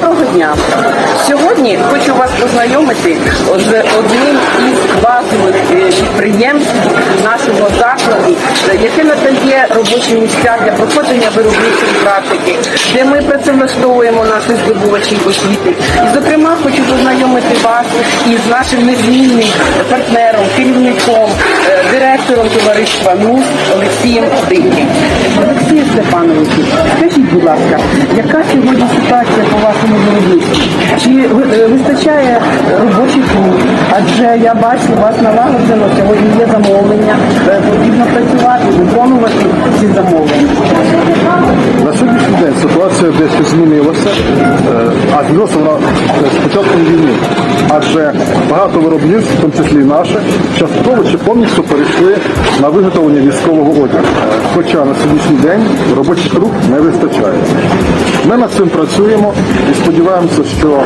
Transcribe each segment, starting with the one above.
Доброго дня. Сьогодні хочу вас познайомити з одним із базових е, підприємств нашого закладу, яке надає робочі місця для проходження виробничої практики, де ми працевлаштовуємо наших здобувачів освіти. І, зокрема, хочу познайомити вас із нашим незмінним партнером, керівником, е, директором товариства НУС Олексієм Диким. Олексій Степанович, скажіть, будь ласка, яка сьогодні ситуація по вашому виробництву? Чи е, вистачає робочих рук? Адже я бачу, вас налагоджено сьогодні є замовлення, е, потрібно працювати, виконувати ці замовлення. На сьогоднішній день ситуація дещо змінилася, е, а змінилася вона е, з початком війни. Адже багато виробництв, в тому числі і наше, частково чи повністю перейшли на виготовлення військового одягу. Хоча на сьогоднішній день робочих рук не вистачає. Ми над цим працюємо і сподіваємося, що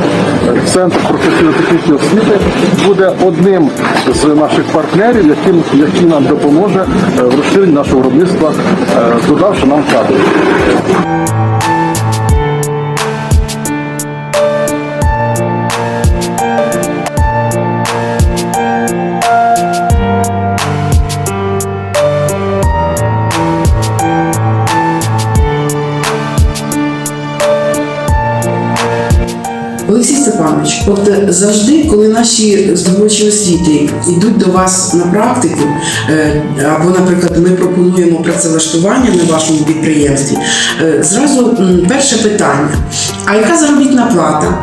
центр професійно-технічної освіти буде одним з наших партнерів, яким, який нам допоможе е, в розширенні нашого виробництва, е, додавши нам кадрів. Наші здобувачі освіти йдуть до вас на практику, е, або, наприклад, ми пропонуємо працевлаштування на вашому підприємстві, е, зразу перше питання: а яка заробітна плата?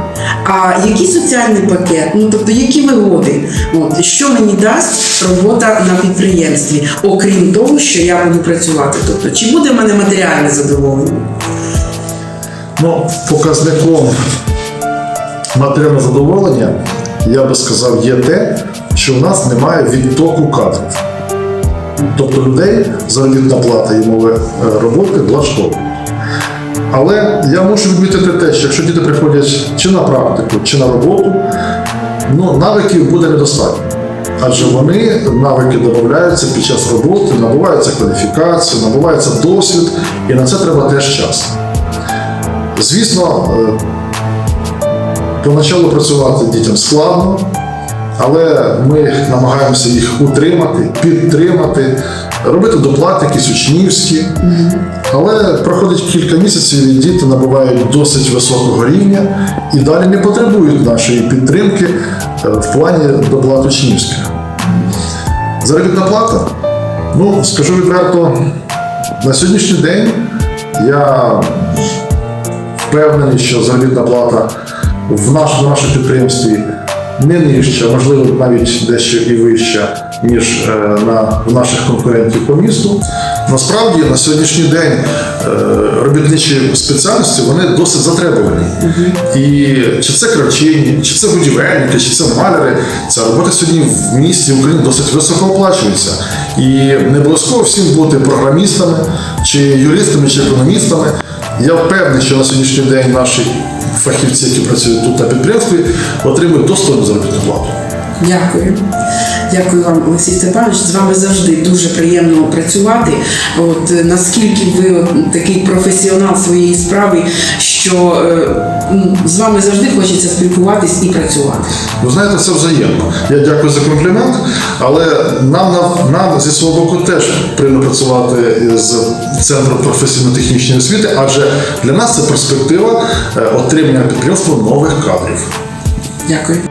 А який соціальний пакет? Ну тобто, які вигоди? От що мені дасть робота на підприємстві, окрім того, що я буду працювати? Тобто, чи буде в мене матеріальне задоволення? Ну, показником матеріального задоволення, я би сказав, є те, що в нас немає відтоку кадрів. Тобто людей заробітна плата і мови е, роботи влаштовує. Але я мушу відмітити те, що якщо діти приходять чи на практику, чи на роботу, ну, навиків буде недостатньо. Адже вони навики додаються під час роботи, набуваються кваліфікація, набувається досвід, і на це треба теж час. Звісно, е, поначалу працювати дітям складно, але ми намагаємося їх утримати, підтримати, робити доплати якісь учнівські. Але проходить кілька місяців і діти набувають досить високого рівня і далі не потребують нашої підтримки е, в плані доплат учнівських. Заробітна плата? Ну, скажу відверто, на сьогоднішній день я впевнений, що заробітна плата в нашому, нашому підприємстві не нижча, можливо, навіть дещо і вища, ніж е, на в наших конкурентів по місту. Насправді на сьогоднішній день е, робітничі спеціальності вони досить затребувані. І чи це кравчині, чи це будівельники, чи це маляри, ця робота сьогодні в місті в Україні досить високо оплачується. І не обов'язково всім бути програмістами, чи юристами, чи економістами. Я впевнений, що на сьогоднішній день наші фахівці, які працюють тут на підприємстві, отримують достойну заробітну плату. Дякую. Дякую вам, Олексій Степанович. З вами завжди дуже приємно працювати. От е, наскільки ви такий професіонал своєї справи, що е, з вами завжди хочеться спілкуватись і працювати. Ви знаєте, це взаємно. Я дякую за комплімент, але нам, нам, нам зі свого боку теж потрібно працювати з центром професійно-технічної освіти, адже для нас це перспектива е, отримання підприємства нових кадрів. Дякую.